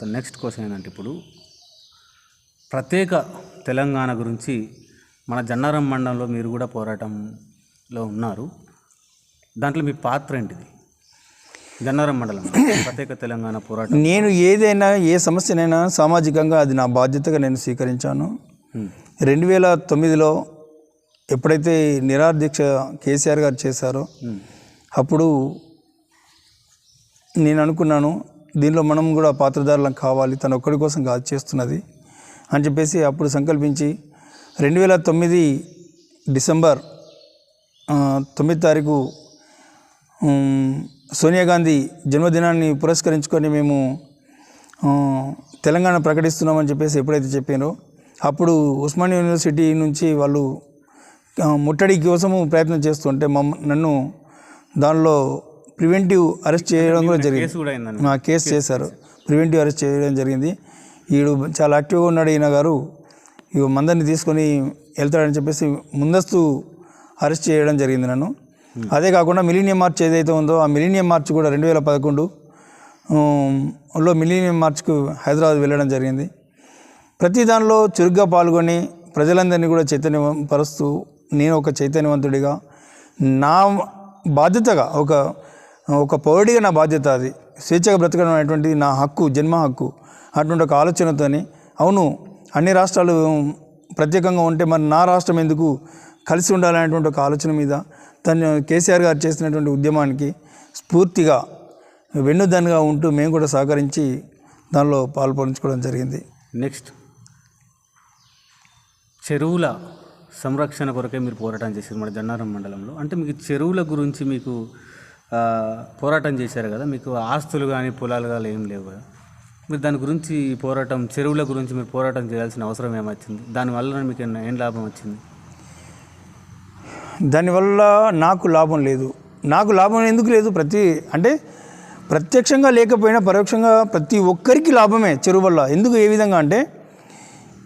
తర్వాత next question ఏంటంటే ఇప్పుడు ప్రత్యేక తెలంగాణ గురించి మన జన్నారం మండలంలో మీరు కూడా పోరాటంలో ఉన్నారు దాంట్లో మీ పాత్ర ఏంటిది జన్నారం మండలం ప్రత్యేక తెలంగాణ పోరాటం నేను ఏదైనా ఏ సమస్యనైనా సామాజికంగా అది నా బాధ్యతగా నేను స్వీకరించాను హ్మ్. రెండు వేల తొమ్మిదిలో ఎప్పుడైతే నిరాహార దీక్ష కేసీఆర్ గారు చేశారో హ్మ్. అప్పుడు నేను అనుకున్నాను దీనిలో మనం కూడా పాత్రధారులం కావాలి తను ఒక్కడి కోసం కాదు చేస్తున్నది అని చెప్పేసి అప్పుడు సంకల్పించి రెండు వేల తొమ్మిది డిసెంబర్ తొమ్మిది తారీఖు సోనియా గాంధీ జన్మదినాన్ని పురస్కరించుకొని మేము తెలంగాణ ప్రకటిస్తున్నామని చెప్పేసి ఎప్పుడైతే చెప్పారో అప్పుడు ఉస్మానియా యూనివర్సిటీ నుంచి వాళ్ళు ముట్టడి కోసము ప్రయత్నం చేస్తుంటే మమ్మ నన్ను దానిలో ప్రివెంటివ్ అరెస్ట్ చేయడం కూడా జరిగింది. నా కేసు చేశారు. ప్రివెంటివ్ అరెస్ట్ చేయడం జరిగింది. ఈడు చాలా యాక్టివ్గా ఉన్నాడు ఈయన గారు. ఇక మందరిని తీసుకొని వెళ్తాడని చెప్పేసి ముందస్తు అరెస్ట్ చేయడం జరిగింది నన్ను. అదే కాకుండా మిలీనియం మార్చ్ ఏదైతే ఉందో ఆ మిలీనియం మార్చ్ కూడా రెండు వేల పదకొండు లో మిలీనియం మార్చ్కు హైదరాబాద్ వెళ్ళడం జరిగింది. ప్రతి దానిలో చురుగ్గా పాల్గొని ప్రజలందరినీ కూడా చైతన్యపరుస్తూ నేను ఒక చైతన్యవంతుడిగా నా బాధ్యతగా ఒక ఒక పౌరుడిగా నా బాధ్యత అది. స్వేచ్ఛగా బ్రతకడం అనేటువంటిది నా హక్కు జన్మ హక్కు. అటువంటి ఒక ఆలోచనతోని అవును అన్ని రాష్ట్రాలు ప్రత్యేకంగా ఉంటే మరి నా రాష్ట్రం ఎందుకు కలిసి ఉండాలనేటువంటి ఒక ఆలోచన మీద తను కేసీఆర్ గారు చేసినటువంటి ఉద్యమానికి స్ఫూర్తిగా వెన్నుదన్నుగా ఉంటూ మేము కూడా సహకరించి దానిలో పాల్పంచుకోవడం జరిగింది. నెక్స్ట్. చెరువుల సంరక్షణ కొరకే మీరు పోరాటం చేశారు మన జన్నారం మండలంలో. అంటే మీకు చెరువుల గురించి మీకు పోరాటం చేశారు కదా మీకు ఆస్తులు కానీ పొలాలు కానీ ఏం లేవు కదా. మీరు దాని గురించి పోరాటం చెరువుల గురించి మీరు పోరాటం చేయాల్సిన అవసరం ఏమొచ్చింది? దానివల్ల మీకు ఏం లాభం వచ్చింది? దానివల్ల నాకు లాభం లేదు. నాకు లాభం ఎందుకు లేదు? ప్రతి అంటే ప్రత్యక్షంగా లేకపోయినా పరోక్షంగా ప్రతి ఒక్కరికి లాభమే చెరువు వల్ల. ఎందుకు? ఏ విధంగా అంటే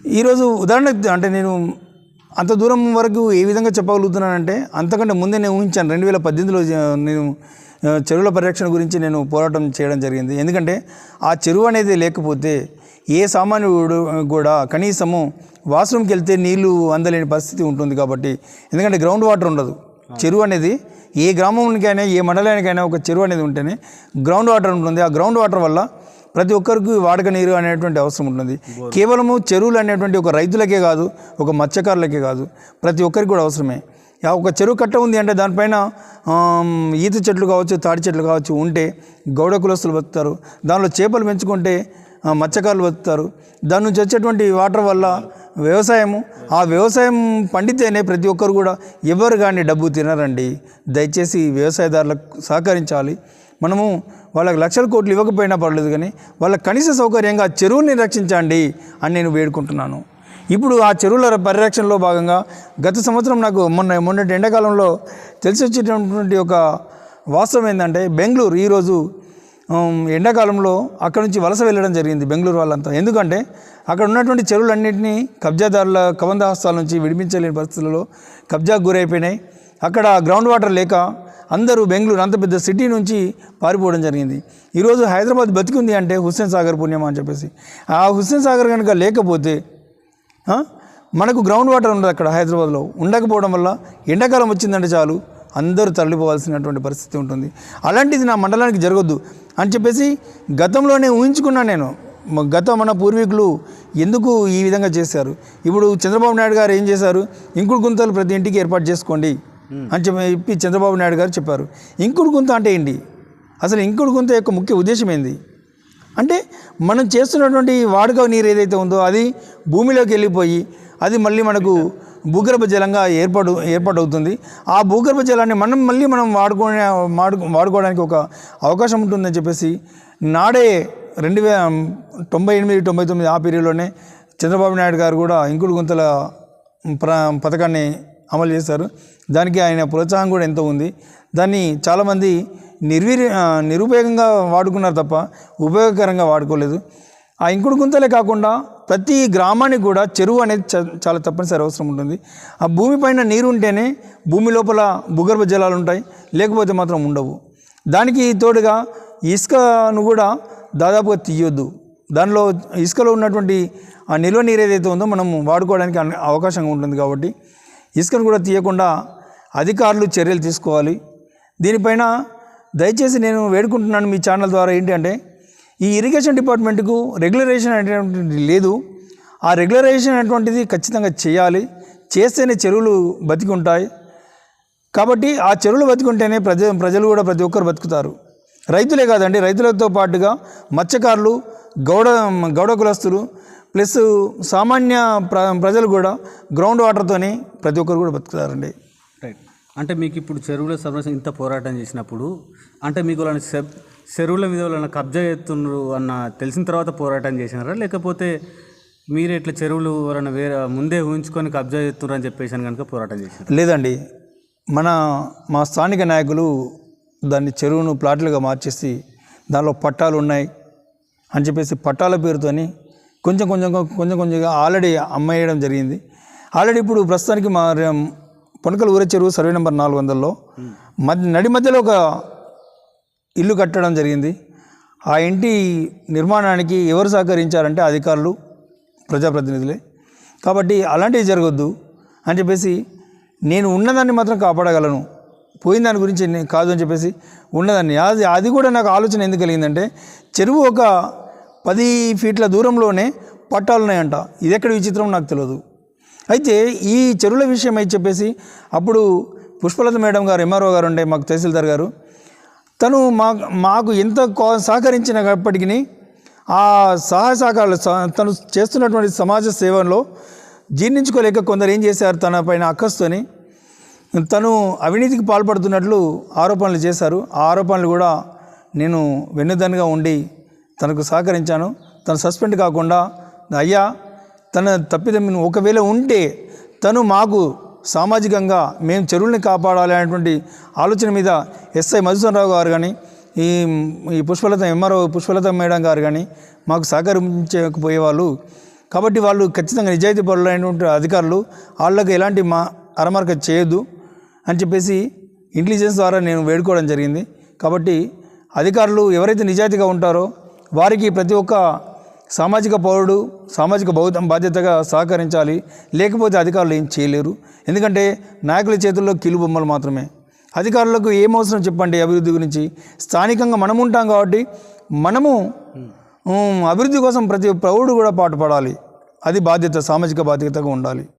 ఈరోజు ఉదాహరణ అంటే నేను అంత దూరం వరకు ఏ విధంగా చెప్పగలుగుతున్నానంటే అంతకంటే ముందే నేను ఊహించాను రెండు వేల పద్దెనిమిదిలో నేను చెరువుల పరిరక్షణ గురించి నేను పోరాటం చేయడం జరిగింది. ఎందుకంటే ఆ చెరువు అనేది లేకపోతే ఏ సామాన్యుడు కూడా కనీసము వాష్రూమ్కి వెళ్తే నీళ్ళు అందలేని పరిస్థితి ఉంటుంది కాబట్టి ఎందుకంటే గ్రౌండ్ వాటర్ ఉండదు. చెరువు అనేది ఏ గ్రామానికైనా ఏ మండలానికైనా ఒక చెరువు అనేది ఉంటేనే గ్రౌండ్ వాటర్ ఉంటుంది. ఆ గ్రౌండ్ వాటర్ వల్ల ప్రతి ఒక్కరికి వాడక నీరు అనేటువంటి అవసరం ఉంటుంది. కేవలము చెరువులు అనేటువంటి ఒక రైతులకే కాదు ఒక మత్స్యకారులకే కాదు ప్రతి ఒక్కరికి కూడా అవసరమే. ఒక చెరువు కట్ట ఉంది అంటే దానిపైన ఈత చెట్లు కావచ్చు తాడి చెట్లు కావచ్చు ఉంటే గౌడ కులస్తులు బతుకుతారు. దానిలో చేపలు పెంచుకుంటే మత్స్యకారులు బతుకుతారు. దాని నుంచి వచ్చేటువంటి వాటర్ వల్ల వ్యవసాయము ఆ వ్యవసాయం పండితేనే ప్రతి ఒక్కరు కూడా ఎవరు కానీ డబ్బు తినరండి. దయచేసి వ్యవసాయదారులకు సహకరించాలి. మనము వాళ్ళకి లక్షల కోట్లు ఇవ్వకపోయినా పర్లేదు కానీ వాళ్ళ కనీస సౌకర్యంగా ఆ చెరువుని రక్షించండి అని నేను వేడుకుంటున్నాను. ఇప్పుడు ఆ చెరువుల పరిరక్షణలో భాగంగా గత సంవత్సరం నాకు మొన్న మొన్నటి ఎండాకాలంలో తెలిసి వచ్చేటటువంటి ఒక వాస్తవం ఏంటంటే బెంగళూరు ఈరోజు ఎండాకాలంలో అక్కడ నుంచి వలస వెళ్ళడం జరిగింది బెంగళూరు వాళ్ళంతా. ఎందుకంటే అక్కడ ఉన్నటువంటి చెరువులన్నింటినీ కబ్జాదారుల కబంధ హస్తాల నుంచి విడిపించలేని పరిస్థితులలో కబ్జాకు గురైపోయినాయి. అక్కడ గ్రౌండ్ వాటర్ లేక అందరూ బెంగళూరు అంత పెద్ద సిటీ నుంచి పారిపోవడం జరిగింది. ఈరోజు హైదరాబాద్ బతికుంది అంటే హుస్సేన్ సాగర్ పుణ్యమా అని చెప్పేసి. ఆ హుస్సేన్ సాగర్ కనుక లేకపోతే మనకు గ్రౌండ్ వాటర్ ఉండదు అక్కడ హైదరాబాద్లో. ఉండకపోవడం వల్ల ఎండాకాలం వచ్చిందంటే చాలు. అందరూ తరలిపోవాల్సినటువంటి పరిస్థితి ఉంటుంది. అలాంటిది నా మండలానికి జరగొద్దు అని చెప్పేసి గతంలోనే ఊహించుకున్నాను నేను. గత మన పూర్వీకులు ఎందుకు ఈ విధంగా చేశారు? ఇప్పుడు చంద్రబాబు నాయుడు గారు ఏం చేశారు? ఇంకుడు గుంతలు ప్రతి ఇంటికి ఏర్పాటు చేసుకోండి అని చెప్పి చంద్రబాబు నాయుడు గారు చెప్పారు. ఇంకుడు గుంత అంటే ఏంటి? అసలు ఇంకుడు గుంత యొక్క ముఖ్య ఉద్దేశం ఏంది? అంటే మనం చేస్తున్నటువంటి వాడుక నీరు ఏదైతే ఉందో అది భూమిలోకి వెళ్ళిపోయి అది మళ్ళీ మనకు భూగర్భ జలంగా ఏర్పాటు ఏర్పాటవుతుంది. ఆ భూగర్భ జలాన్ని మనం మళ్ళీ మనం వాడుకునే వాడు వాడుకోవడానికి ఒక అవకాశం ఉంటుందని చెప్పేసి నాడే రెండు వే తొంభై ఎనిమిది తొంభై తొమ్మిది ఆ పీరియడ్లోనే చంద్రబాబు నాయుడు గారు కూడా ఇంకుడు గుంతల ప్ర పథకాన్ని అమలు చేశారు. దానికి ఆయన ప్రోత్సాహం కూడా ఎంతో ఉంది. దాన్ని చాలామంది నిర్వీ నిరుపయోగంగా వాడుకున్నారు తప్ప ఉపయోగకరంగా వాడుకోలేదు. ఆ ఇంకుడు గుంతలే కాకుండా ప్రతి గ్రామానికి కూడా చెరువు అనేది చ- చాలా తప్పనిసరి అవసరం ఉంటుంది. ఆ భూమి పైన నీరు ఉంటేనే భూమి లోపల భూగర్భ జలాలు ఉంటాయి లేకపోతే మాత్రం ఉండవు. దానికి తోడుగా ఇసుకను కూడా దాదాపుగా తీయొద్దు. దానిలో ఇసుకలో ఉన్నటువంటి ఆ నిల్వ నీరు ఏదైతే ఉందో మనం వాడుకోవడానికి అన్ని- అవకాశంగా ఉంటుంది కాబట్టి ఇసుకను కూడా తీయకుండా అధికారులు చర్యలు తీసుకోవాలి. దీనిపైన దయచేసి నేను వేడుకుంటున్నాను మీ ఛానల్ ద్వారా ఏంటి అంటే ఈ ఇరిగేషన్ డిపార్ట్మెంట్కు రెగ్యులరేషన్ అనేటువంటిది లేదు. ఆ రెగ్యులరేషన్ అనేటువంటిది ఖచ్చితంగా చేయాలి. చేస్తేనే చెరువులు బతికి ఉంటాయి కాబట్టి ఆ చెరువులు బతుకుంటేనే ప్రజ ప్రజలు కూడా ప్రతి ఒక్కరు బతుకుతారు. రైతులే కాదండి రైతులతో పాటుగా మత్స్యకారులు గౌడ గౌడ కులస్తులు ప్లస్ సామాన్య ప్ర ప్రజలు కూడా గ్రౌండ్ వాటర్తోనే ప్రతి ఒక్కరు కూడా బతుకుతారండి. అంటే మీకు ఇప్పుడు చెరువుల సంరక్షణ ఇంత పోరాటం చేసినప్పుడు అంటే మీకు వాళ్ళని సె- చెరువుల మీద వాళ్ళని కబ్జా చేస్తున్నారు అన్న తెలిసిన తర్వాత పోరాటం చేసినారా? లేకపోతే మీరు ఇట్లా చెరువులు ఎవరైనా వేరే ముందే ఊహించుకొని కబ్జా చేస్తున్నారు అని చెప్పేసి కనుక పోరాటం చేసినారు? లేదండి. మన మా స్థానిక నాయకులు దాన్ని చెరువును ప్లాట్లుగా మార్చేసి దానిలో పట్టాలు ఉన్నాయి అని చెప్పేసి పట్టాల పేరుతోని కొంచెం కొంచెం కొంచెం కొంచెంగా ఆల్రెడీ అమ్మేయడం జరిగింది. ఆల్రెడీ ఇప్పుడు ప్రస్తుతానికి మా పొనకల ఊర చెరువు సర్వే నెంబర్ నాలుగు వందల్లో మధ్య నడి మధ్యలో ఒక ఇల్లు కట్టడం జరిగింది. ఆ ఇంటి నిర్మాణానికి ఎవరు సహకరించారంటే అధికారులు ప్రజాప్రతినిధులే. కాబట్టి అలాంటివి జరగొద్దు అని చెప్పేసి నేను ఉన్నదాన్ని మాత్రం కాపాడగలను. పోయిన దాని గురించి కాదు అని చెప్పేసి ఉన్నదాన్ని. అది అది కూడా నాకు ఆలోచన ఎందుకు కలిగిందంటే చెరువు ఒక పది ఫీట్ల దూరంలోనే పట్టాలు ఉన్నాయంట ఇది ఎక్కడ విచిత్రం నాకు తెలియదు. అయితే ఈ చెరువుల విషయం అయితే చెప్పేసి అప్పుడు పుష్పలత మేడం గారు ఎంఆర్ఓ గారు ఉండే మాకు తహసీల్దార్ గారు తను మా మాకు ఎంత కో- సహకరించినప్పటికీ ఆ సహాయ సహకారాలు తను చేస్తున్నటువంటి సమాజ సేవలో జీర్ణించుకోలేక కొందరు ఏం చేశారు తన పైన అక్కస్తోని తను అవినీతికి పాల్పడుతున్నట్లు ఆరోపణలు చేశారు. ఆ ఆరోపణలు కూడా నేను వెన్నుదన్నుగా ఉండి తనకు సహకరించాను. తను సస్పెండ్ కాకుండా అయ్యా తన తప్పిదం ఒకవేళ ఉంటే తను మాకు సామాజికంగా మేము చెరువుల్ని కాపాడాలి అనేటువంటి ఆలోచన మీద ఎస్ఐ మధుసూదనరావు గారు కానీ ఈ ఈ పుష్పలత ఎంఆర్ఓ పుష్పలత మేడం గారు కానీ మాకు సహకరించకపోయేవాళ్ళు కాబట్టి వాళ్ళు ఖచ్చితంగా నిజాయితీ పరులైనటువంటి అధికారులు వాళ్ళకి ఎలాంటి మా అరమరక చేయొద్దు అని చెప్పేసి ఇంటెలిజెన్స్ ద్వారా నేను వేడుకోవడం జరిగింది. కాబట్టి అధికారులు ఎవరైతే నిజాయితీగా ఉంటారో వారికి ప్రతి ఒక్క సామాజిక పౌరుడు సామాజిక బౌద్ధ బాధ్యతగా సహకరించాలి లేకపోతే అధికారులు ఏం చేయలేరు. ఎందుకంటే నాయకుల చేతుల్లో కీలు బొమ్మలు మాత్రమే. అధికారులకు ఏం అవసరం చెప్పండి అభివృద్ధి గురించి? స్థానికంగా మనం ఉంటాం కాబట్టి మనము అభివృద్ధి కోసం ప్రతి పౌరుడు కూడా పాటుపడాలి. అది బాధ్యత సామాజిక బాధ్యతగా ఉండాలి.